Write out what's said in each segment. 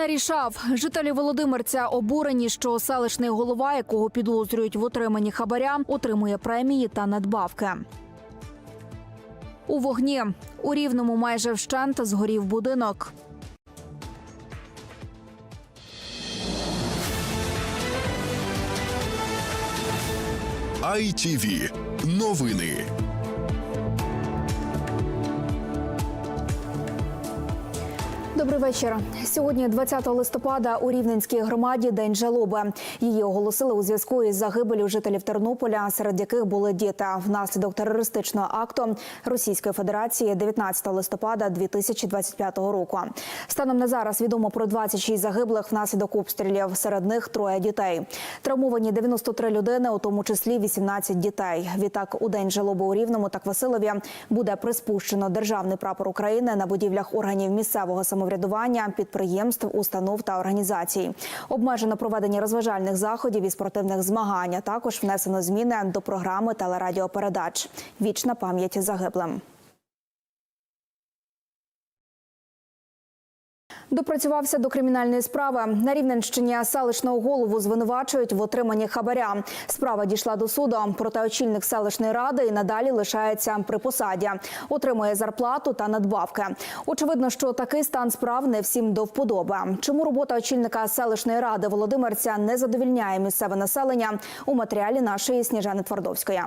нарішав. Жителі Володимирця обурені, що селищний голова, якого підозрюють в отриманні хабаря, отримує премії та надбавки. У вогні у рівному майже вщент згорів будинок. ITV. Новини. Добрий вечір. Сьогодні, 20 листопада, у Рівненській громаді день жалоби. Її оголосили у зв'язку із загибелю жителів Тернополя, серед яких були діти внаслідок терористичного акту Російської Федерації 19 листопада 2025 року. Станом на зараз відомо про 26 загиблих внаслідок обстрілів. Серед них троє дітей. Травмовані 93 людини, у тому числі 18 дітей. Відтак, у день жалоби у Рівному та Квасилові буде приспущено державний прапор України на будівлях органів місцевого самоврядування, підприємств, установ та організацій. Обмежено проведення розважальних заходів і спортивних змагань. а Також внесено зміни до програми телерадіопередач. Вічна пам'ять загиблим. Допрацювався до кримінальної справи. На Рівненщині селищного голову звинувачують в отриманні хабаря. Справа дійшла до суду. Проте очільник селищної ради і надалі лишається при посаді. Отримує зарплату та надбавки. Очевидно, що такий стан справ не всім до вподоби. Чому робота очільника селищної ради Володимирця не задовільняє місцеве населення у матеріалі нашої Сніжани Твардовської.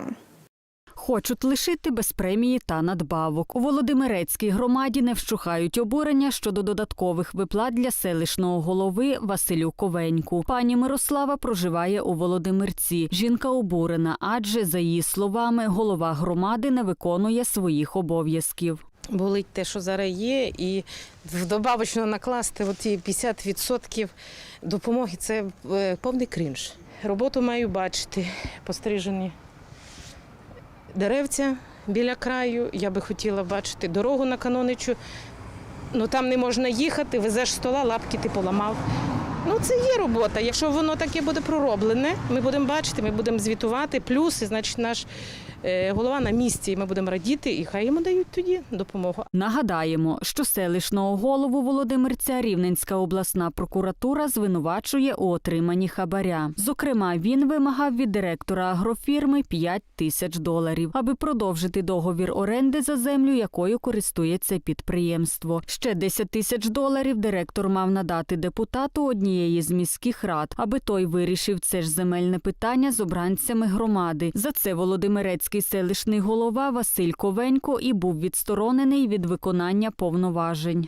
Хочуть лишити без премії та надбавок. У Володимирецькій громаді не вщухають обурення щодо додаткових виплат для селищного голови Василю Ковеньку. Пані Мирослава проживає у Володимирці. Жінка обурена, адже за її словами, голова громади не виконує своїх обов'язків. болить те, що зараз є, і вдобавочно накласти оті 50% допомоги це е, повний крінж. Роботу маю бачити, пострижені деревця біля краю. Я би хотіла бачити дорогу на каноничу. Ну там не можна їхати, везеш стола, лапки ти поламав. Ну, це є робота. Якщо воно таке буде пророблене, ми будемо бачити, ми будемо звітувати. Плюс, значить, наш е, голова на місці, і ми будемо радіти, і хай йому дають тоді допомогу. Нагадаємо, що селищного голову Володимирця Рівненська обласна прокуратура звинувачує у отриманні хабаря. Зокрема, він вимагав від директора агрофірми 5 тисяч доларів, аби продовжити договір оренди за землю, якою користується підприємство. Ще 10 тисяч доларів директор мав надати депутату однієї з міських рад, аби той вирішив це ж земельне питання з обранцями громади. За це Володимирецький селищний голова Василь Ковенько і був відсторонений від виконання повноважень.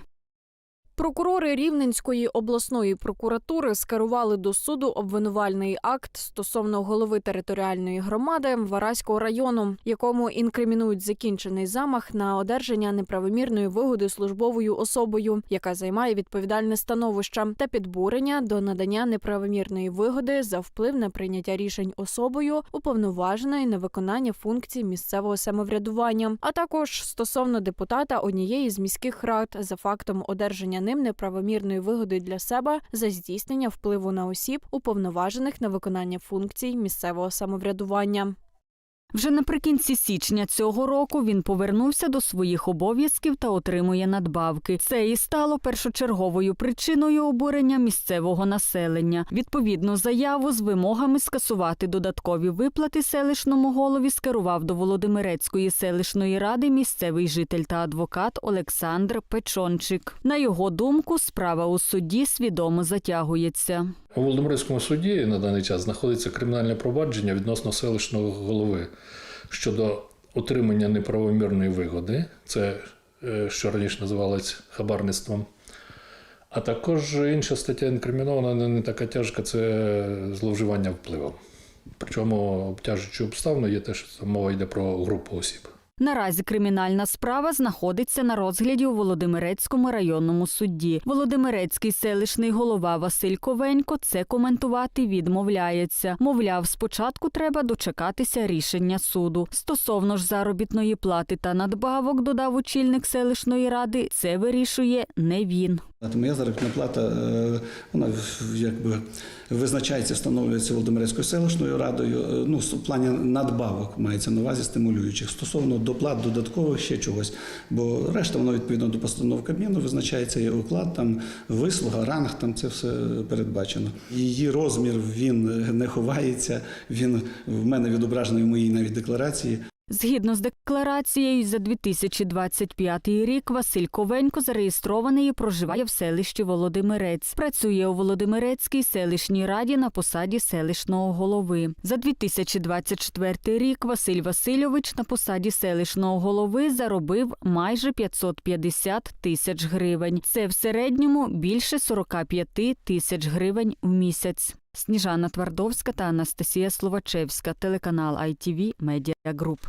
Прокурори Рівненської обласної прокуратури скерували до суду обвинувальний акт стосовно голови територіальної громади Вараського району, якому інкримінують закінчений замах на одержання неправомірної вигоди службовою особою, яка займає відповідальне становище, та підбурення до надання неправомірної вигоди за вплив на прийняття рішень особою, уповноваженої на виконання функцій місцевого самоврядування, а також стосовно депутата однієї з міських рад за фактом одержання ним неправомірної вигоди для себе за здійснення впливу на осіб, уповноважених на виконання функцій місцевого самоврядування. Вже наприкінці січня цього року він повернувся до своїх обов'язків та отримує надбавки. Це і стало першочерговою причиною обурення місцевого населення. Відповідну заяву з вимогами скасувати додаткові виплати селищному голові скерував до Володимирецької селищної ради місцевий житель та адвокат Олександр Печончик. На його думку, справа у суді свідомо затягується. У Володимирському суді на даний час знаходиться кримінальне провадження відносно селищного голови щодо отримання неправомірної вигоди, це е, що раніше називалось хабарництвом. А також інша стаття інкримінована не, така тяжка це зловживання впливом. Причому обтяжуючи обставину є те, що мова йде про групу осіб. Наразі кримінальна справа знаходиться на розгляді у Володимирецькому районному суді. Володимирецький селищний голова Василь Ковенько це коментувати відмовляється. Мовляв, спочатку треба дочекатися рішення суду. Стосовно ж заробітної плати та надбавок, додав очільник селищної ради, це вирішує не він. Моя заробітна плата е, вона якби визначається, встановлюється Володимирецькою селищною радою. е, Ну, в плані надбавок мається на увазі стимулюючих. Стосовно доплат додаткових ще чогось, бо решта воно відповідно до постанов Кабміну визначається є оклад, там вислуга, ранг, там це все передбачено. Її розмір він не ховається. Він в мене відображений в моїй навіть декларації. Згідно з декларацією, за 2025 рік Василь Ковенько зареєстрований і проживає в селищі Володимирець. Працює у Володимирецькій селищній раді на посаді селищного голови. За 2024 рік Василь Васильович на посаді селищного голови заробив майже 550 тисяч гривень. Це в середньому більше 45 тисяч гривень в місяць. Сніжана Твардовська та Анастасія Словачевська, телеканал ITV Media Group.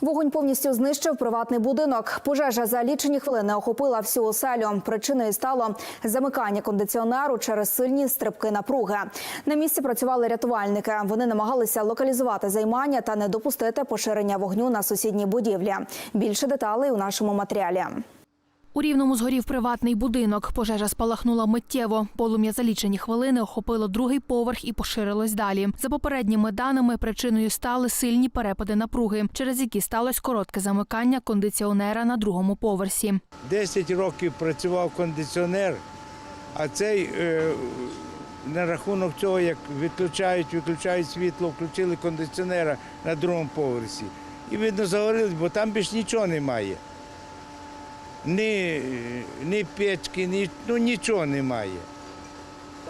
Вогонь повністю знищив приватний будинок. Пожежа за лічені хвилини охопила всю оселю. Причиною стало замикання кондиціонеру через сильні стрибки напруги. На місці працювали рятувальники. Вони намагалися локалізувати займання та не допустити поширення вогню на сусідній будівлі. Більше деталей у нашому матеріалі. У Рівному згорів приватний будинок. Пожежа спалахнула миттєво. Полум'я за лічені хвилини охопило другий поверх і поширилось далі. За попередніми даними, причиною стали сильні перепади напруги, через які сталося коротке замикання кондиціонера на другому поверсі. 10 років працював кондиціонер, а цей е, на рахунок цього, як відключають, виключають світло, включили кондиціонера на другому поверсі. І видно загорілось, бо там більш нічого немає. Ні, ні печки, ні, ну, нічого немає.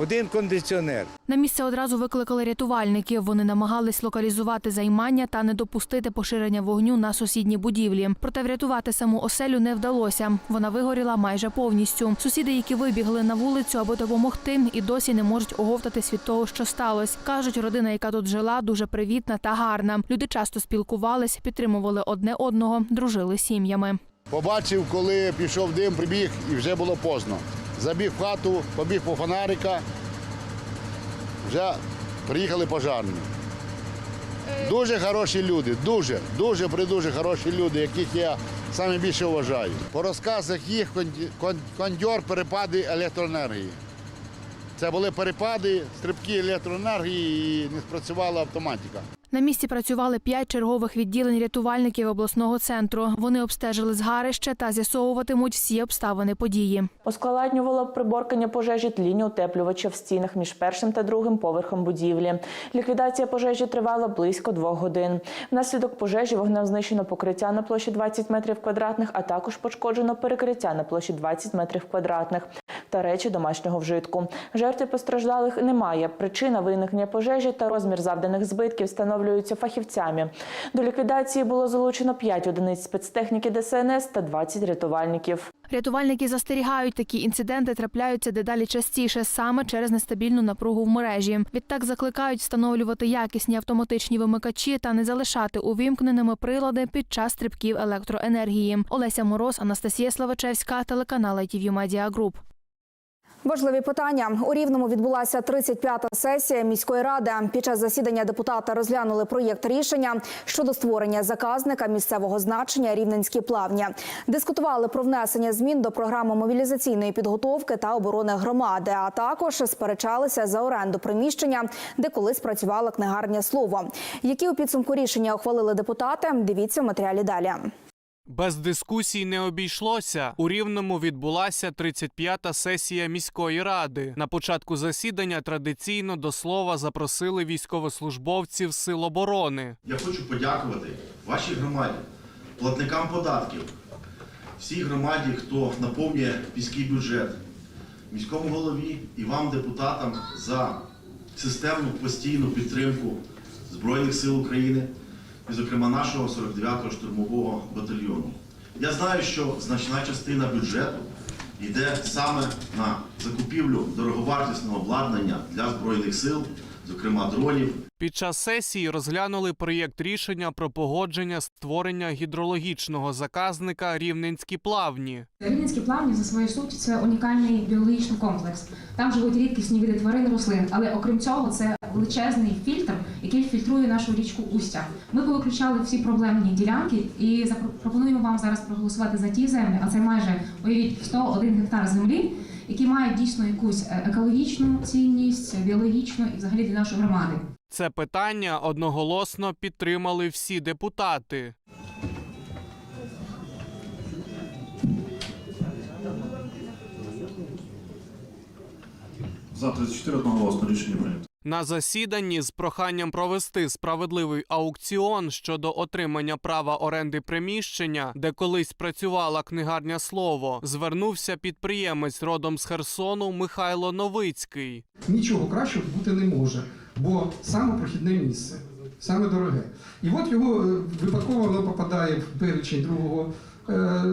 Один кондиціонер. На місце одразу викликали рятувальників. Вони намагались локалізувати займання та не допустити поширення вогню на сусідні будівлі. Проте врятувати саму оселю не вдалося. Вона вигоріла майже повністю. Сусіди, які вибігли на вулицю, аби допомогти, і досі не можуть оговтатись від того, що сталося. кажуть, родина, яка тут жила, дуже привітна та гарна. Люди часто спілкувались, підтримували одне одного, дружили сім'ями. Побачив, коли пішов дим, прибіг і вже було поздно. Забіг в хату, побіг по фонарика, вже приїхали пожарні. Дуже хороші люди, дуже, дуже придуже хороші люди, яких я саме більше вважаю. По розказах їх кондьор перепади електроенергії. Це були перепади, стрибки електроенергії і не спрацювала автоматика. На місці працювали п'ять чергових відділень рятувальників обласного центру. Вони обстежили згарище та з'ясовуватимуть всі обставини події. Ускладнювало приборкання пожежі тління утеплювача в стінах між першим та другим поверхом будівлі. Ліквідація пожежі тривала близько двох годин. Внаслідок пожежі вогнем знищено покриття на площі 20 метрів квадратних, а також пошкоджено перекриття на площі 20 метрів квадратних та речі домашнього вжитку. Жертв постраждалих немає. Причина виникнення пожежі та розмір завданих збитків встановлюються фахівцями. До ліквідації було залучено 5 одиниць спецтехніки ДСНС та 20 рятувальників. Рятувальники застерігають, такі інциденти трапляються дедалі частіше саме через нестабільну напругу в мережі. Відтак закликають встановлювати якісні автоматичні вимикачі та не залишати увімкненими прилади під час стрибків електроенергії. Олеся Мороз, Анастасія Славачевська, телеканал ITV Media Group. Важливі питання у рівному відбулася 35-та сесія міської ради. Під час засідання депутати розглянули проєкт рішення щодо створення заказника місцевого значення рівненські плавні. Дискутували про внесення змін до програми мобілізаційної підготовки та оборони громади. А також сперечалися за оренду приміщення, де колись працювала книгарня слово. Які у підсумку рішення ухвалили депутати? Дивіться в матеріалі далі. Без дискусій не обійшлося. У Рівному відбулася 35-та сесія міської ради. На початку засідання традиційно до слова запросили військовослужбовців сил оборони. Я хочу подякувати вашій громаді, платникам податків, всій громаді, хто наповнює міський бюджет, міському голові і вам, депутатам, за системну постійну підтримку Збройних сил України зокрема, нашого 49-го штурмового батальйону. Я знаю, що значна частина бюджету йде саме на закупівлю дороговартісного обладнання для Збройних сил, зокрема дронів. Під час сесії розглянули проєкт рішення про погодження створення гідрологічного заказника Рівненські плавні. Рівненські плавні за своєю суттю це унікальний біологічний комплекс. Там живуть рідкісні види тварин і рослин, але окрім цього, це величезний фільтр, який фільтрує нашу річку Устя. Ми повиключали всі проблемні ділянки і запро- пропонуємо вам зараз проголосувати за ті землі, а це майже уявіть 101 гектар землі, які мають дійсно якусь е, екологічну цінність, біологічну і взагалі для нашої громади. Це питання одноголосно підтримали всі депутати. За 34 одноголосно рішення прийнято. На засіданні з проханням провести справедливий аукціон щодо отримання права оренди приміщення, де колись працювала книгарня слово, звернувся підприємець родом з Херсону Михайло Новицький. Нічого кращого бути не може, бо саме прохідне місце, саме дороге. І от його е, випадково воно попадає в перечень другого е,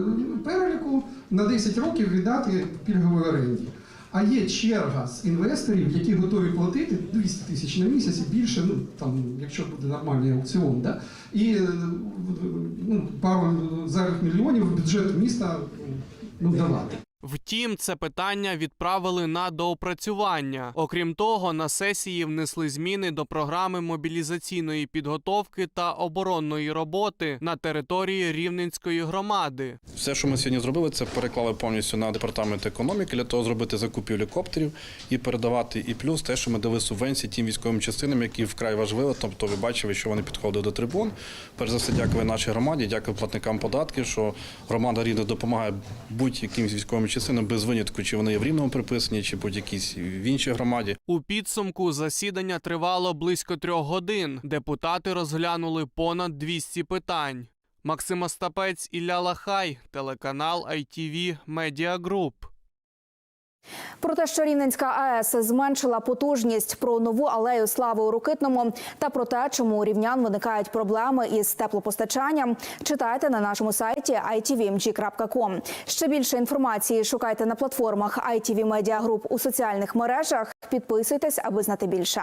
переліку на 10 років віддати пільговій оренді. А є черга з інвесторів, які готові платити 200 тисяч на місяць і більше, ну там, якщо буде нормальний аукціон, да? і е, ну, пару зайвих мільйонів в бюджет міста ну, давати. Втім, це питання відправили на доопрацювання. Окрім того, на сесії внесли зміни до програми мобілізаційної підготовки та оборонної роботи на території Рівненської громади. Все, що ми сьогодні зробили, це переклали повністю на департамент економіки для того, зробити закупівлю коптерів і передавати. І плюс те, що ми дали субвенції тим військовим частинам, які вкрай важливо. Тобто, ви бачили, що вони підходили до трибун. Перш за все, дякую нашій громаді, дякую платникам податків, що громада рівно допомагає будь-яким військовим частинам без винятку, чи вони є в рівному приписані, чи будь-якійсь в іншій громаді. У підсумку засідання тривало близько трьох годин. Депутати розглянули понад 200 питань. Максим Остапець, Ілля Лахай, телеканал ITV Media Group. Про те, що Рівненська АЕС зменшила потужність про нову алею слави у Рокитному та про те, чому у рівнян виникають проблеми із теплопостачанням, читайте на нашому сайті itvmg.com. Ще більше інформації шукайте на платформах ITV Media Group у соціальних мережах. Підписуйтесь, аби знати більше.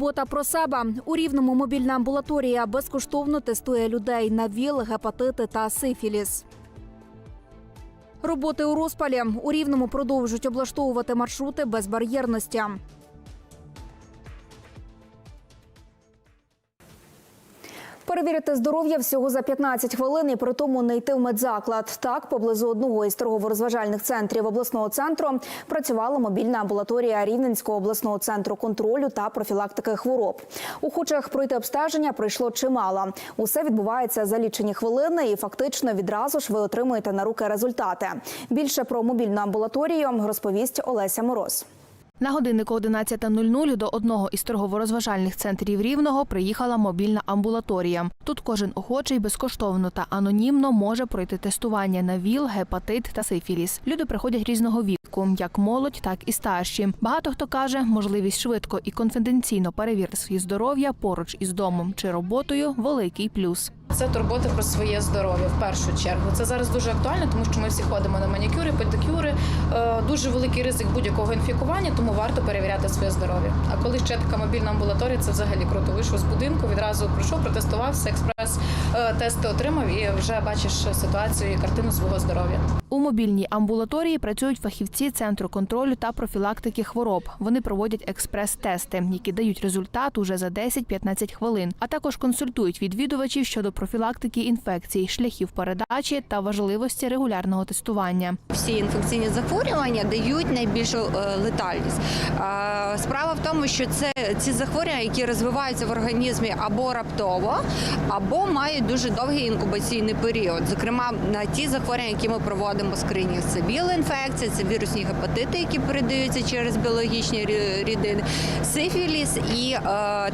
Турбота про себе у рівному мобільна амбулаторія безкоштовно тестує людей на ВІЛ, гепатити та сифіліс. Роботи у розпалі у рівному продовжують облаштовувати маршрути безбар'єрності. Перевірити здоров'я всього за 15 хвилин і при тому не йти в медзаклад. Так, поблизу одного із торгово-розважальних центрів обласного центру працювала мобільна амбулаторія Рівненського обласного центру контролю та профілактики хвороб. Охочих пройти обстеження прийшло чимало. Усе відбувається за лічені хвилини, і фактично відразу ж ви отримуєте на руки результати. Більше про мобільну амбулаторію розповість Олеся Мороз. На годиннику 11.00 до одного із торгово-розважальних центрів Рівного приїхала мобільна амбулаторія. Тут кожен охочий безкоштовно та анонімно може пройти тестування на ВІЛ, гепатит та сифіліс. Люди приходять різного віку, як молодь, так і старші. Багато хто каже, можливість швидко і конфіденційно перевірити своє здоров'я поруч із домом чи роботою великий плюс. Це турбота про своє здоров'я в першу чергу. Це зараз дуже актуально, тому що ми всі ходимо на манікюри, педикюри. Е, Дуже великий ризик будь-якого інфікування, тому варто перевіряти своє здоров'я. А коли ще така мобільна амбулаторія, це взагалі круто. Вийшов з будинку, відразу прийшов, протестувався, експрес е, тести отримав і вже бачиш ситуацію і картину свого здоров'я. У мобільній амбулаторії працюють фахівці центру контролю та профілактики хвороб. Вони проводять експрес-тести, які дають результат уже за 10-15 хвилин, а також консультують відвідувачів щодо профілактики інфекцій, шляхів передачі та важливості регулярного тестування. Всі інфекційні захворювання дають найбільшу е, летальність. Справа в тому, що це ці захворювання, які розвиваються в організмі або раптово, або мають дуже довгий інкубаційний період. Зокрема, на ті захворювання, які ми проводимо скринінг, це біла інфекція, це вірусні гепатити, які передаються через біологічні рі- рідини, сифіліс, і е,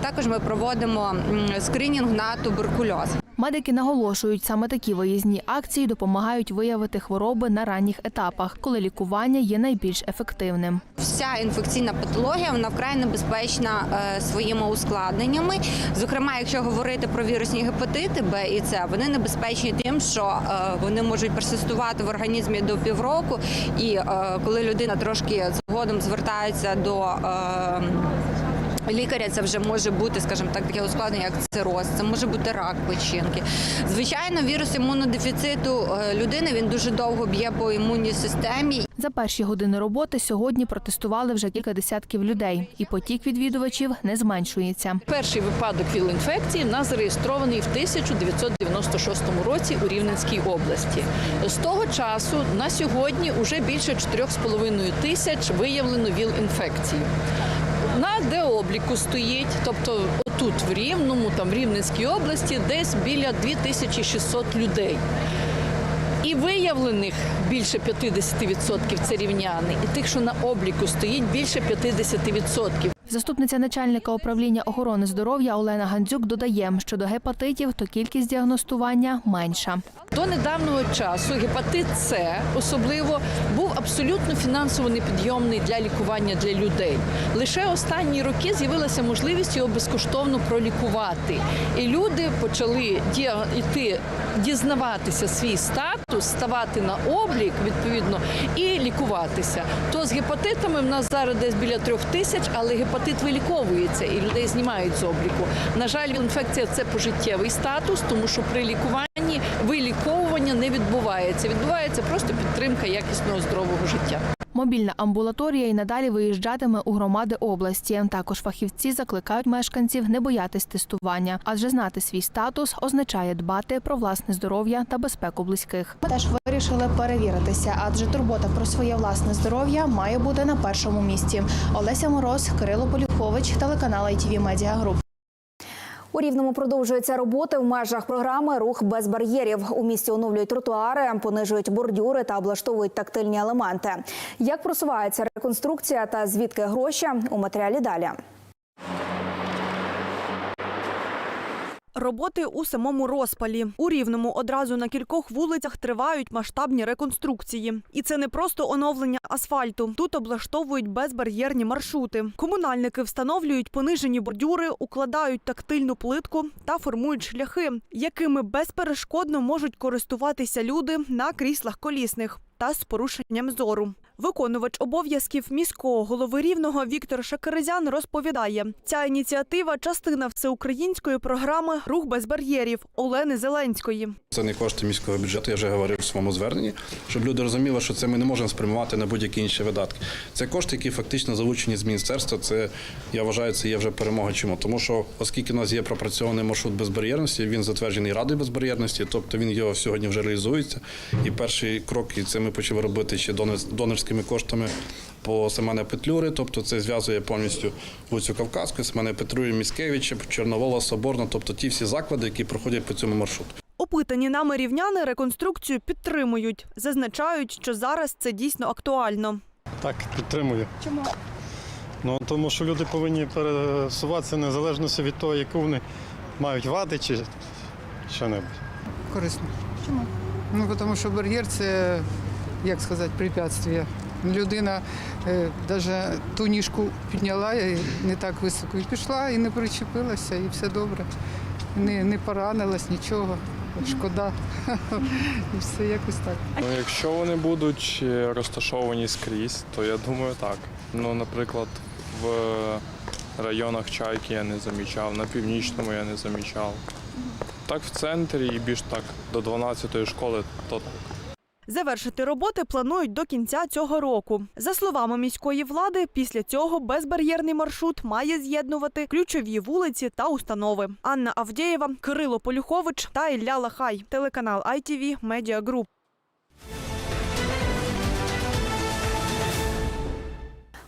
також ми проводимо скринінг на туберкульоз. Медики наголошують, саме такі виїзні акції допомагають виявити хвороби на ранніх етапах, коли лікування є найбільш ефективним. Вся інфекційна патологія вона вкрай небезпечна е, своїми ускладненнями. Зокрема, якщо говорити про вірусні гепатити Б і С, вони небезпечні тим, що е, вони можуть персистувати в організмі до півроку, і е, коли людина трошки згодом звертається до Лікаря це вже може бути, скажімо так, таке ускладнення, як цироз, це може бути рак печінки. Звичайно, вірус імунодефіциту е, людини він дуже довго б'є по імунній системі. За перші години роботи сьогодні протестували вже кілька десятків людей, і потік відвідувачів не зменшується. Перший випадок віл-інфекції в нас зареєстрований в 1996 році у Рівненській області. З того часу на сьогодні вже більше 4,5 тисяч виявлено віл-інфекції. На деобліку стоїть, тобто тут в Рівному, там в Рівненській області, десь біля 2600 людей. І виявлених більше 50% це рівняни, і тих, що на обліку стоїть, більше 50%. Заступниця начальника управління охорони здоров'я Олена Гандзюк додає, що до гепатитів то кількість діагностування менша. До недавнього часу гепатит С особливо був абсолютно фінансово непідйомний для лікування для людей. Лише останні роки з'явилася можливість його безкоштовно пролікувати. І люди почали йти дізнаватися свій статус, ставати на облік відповідно і лікуватися. То з гепатитами в нас зараз десь біля трьох тисяч, але гепатит виліковується і людей знімають з обліку. На жаль, інфекція це пожиттєвий статус, тому що при лікуванні виліковування не відбувається. Відбувається просто підтримка якісного здорового життя. Мобільна амбулаторія і надалі виїжджатиме у громади області. Також фахівці закликають мешканців не боятись тестування, адже знати свій статус означає дбати про власне здоров'я та безпеку близьких. Ми теж вирішили перевіритися, адже турбота про своє власне здоров'я має бути на першому місці. Олеся Мороз, Кирило Полюхович, телеканал ITV Media Group. У Рівному продовжуються роботи в межах програми Рух без бар'єрів. У місті оновлюють тротуари, понижують бордюри та облаштовують тактильні елементи. Як просувається реконструкція та звідки гроші у матеріалі далі. Роботи у самому розпалі. У Рівному одразу на кількох вулицях тривають масштабні реконструкції. І це не просто оновлення асфальту. Тут облаштовують безбар'єрні маршрути. Комунальники встановлюють понижені бордюри, укладають тактильну плитку та формують шляхи, якими безперешкодно можуть користуватися люди на кріслах колісних та з порушенням зору. Виконувач обов'язків міського голови рівного Віктор Шакерезян розповідає, ця ініціатива частина всеукраїнської програми Рух без бар'єрів Олени Зеленської. Це не кошти міського бюджету, я вже говорив у своєму зверненні, щоб люди розуміли, що це ми не можемо спрямувати на будь-які інші видатки. Це кошти, які фактично залучені з міністерства. Це я вважаю, це є вже перемога. Чому? Тому що оскільки у нас є пропрацьований маршрут безбар'єрності, він затверджений радою безбар'єрності, тобто він його сьогодні вже реалізується. І перший крок, і це ми почали робити ще донор- донорськими коштами по Семена Петлюри, тобто це зв'язує повністю вулицю Кавказську, Семена Петлюри, Міскевича, Чорновола, Соборна, тобто ті всі заклади, які проходять по цьому маршруту. Опитані нами рівняни реконструкцію підтримують. Зазначають, що зараз це дійсно актуально. Так, підтримую. Чому? Ну тому що люди повинні пересуватися незалежно від того, яку вони мають вади чи що-небудь. Корисно. Чому? Ну, тому що бар'єр це, як сказати, препятствие. Людина навіть ту ніжку підняла і не так високо і пішла, і не причепилася, і все добре. Не, не поранилась, нічого. Шкода. І все якось так. Ну, якщо вони будуть е, розташовані скрізь, то я думаю так. Ну, наприклад, в районах Чайки я не замічав, на північному я не замічав. Так в центрі і більш так до 12-ї школи, то Завершити роботи планують до кінця цього року. За словами міської влади, після цього безбар'єрний маршрут має з'єднувати ключові вулиці та установи. Анна Авдєєва, Кирило Полюхович та Ілля Лахай. Телеканал ITV Media Group.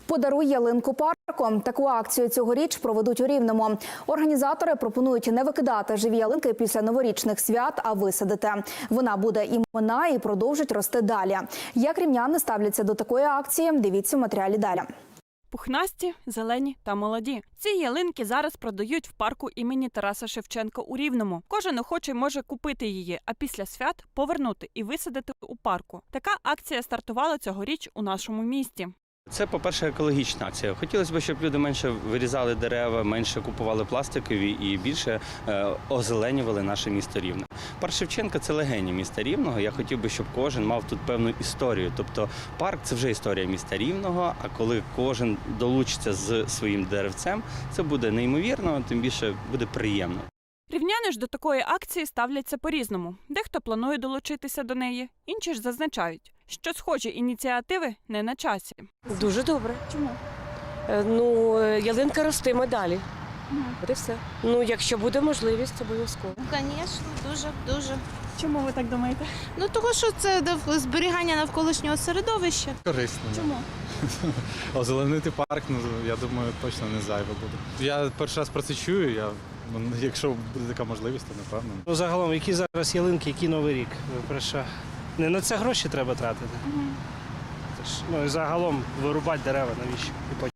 Подаруй ялинку парком. Таку акцію цьогоріч проведуть у Рівному. Організатори пропонують не викидати живі ялинки після новорічних свят, а висадити. Вона буде імена і продовжить рости далі. Як рівняни ставляться до такої акції? Дивіться в матеріалі далі. Пухнасті, зелені та молоді. Ці ялинки зараз продають в парку імені Тараса Шевченка у Рівному. Кожен охочий може купити її, а після свят повернути і висадити у парку. Така акція стартувала цьогоріч у нашому місті. Це, по-перше, екологічна акція. Хотілося б, щоб люди менше вирізали дерева, менше купували пластикові і більше е, озеленювали наше місто Рівне. Парк Шевченка це легені міста Рівного. Я хотів би, щоб кожен мав тут певну історію. Тобто парк це вже історія міста Рівного. А коли кожен долучиться з своїм деревцем, це буде неймовірно, тим більше буде приємно. Рівняни ж до такої акції ставляться по-різному. Дехто планує долучитися до неї, інші ж зазначають, що схожі ініціативи не на часі. Дуже добре. Чому? Ну, е, ялинка ростиме далі. От і все. Ну, якщо буде можливість, обов'язково. Звісно, дуже дуже. Чому ви так думаєте? Ну того, що це дов- зберігання навколишнього середовища. Корисно. Чому? Озеленити парк, ну я думаю, точно не зайве буде. Я перший раз про це чую. Я ну, якщо буде така можливість, то напевно. Ну, загалом, які зараз ялинки, який новий рік? Ви про що? Не на це гроші треба тратити. Угу. Тож, Ну і загалом вирубати дерева, навіщо?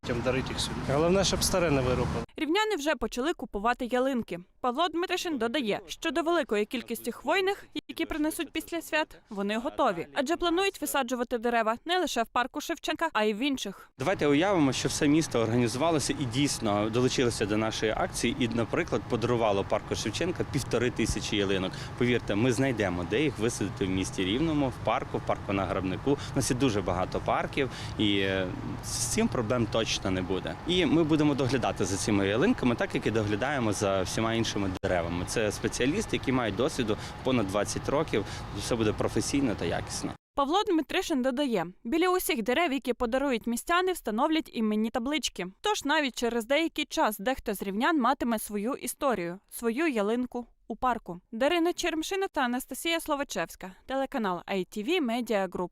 Дарити їх собі. Головне, щоб старе не вирубали. Рівняни вже почали купувати ялинки. Павло Дмитришин додає, що до великої кількості хвойних, які принесуть після свят, вони готові, адже планують висаджувати дерева не лише в парку Шевченка, а й в інших. Давайте уявимо, що все місто організувалося і дійсно долучилося до нашої акції, і, наприклад, подарувало парку Шевченка півтори тисячі ялинок. Повірте, ми знайдемо, де їх висадити в місті Рівному, в парку, в парку на Грабнику. У нас є дуже багато парків, і е, з цим проблем точно не буде. І ми будемо доглядати за цими ялинками, так як і доглядаємо за всіма іншими деревами. Це спеціалісти, які мають досвіду понад 20 років. Все буде професійно та якісно. Павло Дмитришин додає: біля усіх дерев, які подарують містяни, встановлять іменні таблички. Тож навіть через деякий час дехто з рівнян матиме свою історію, свою ялинку у парку. Дарина Чермшина та Анастасія Словачевська, телеканал ITV Media Group.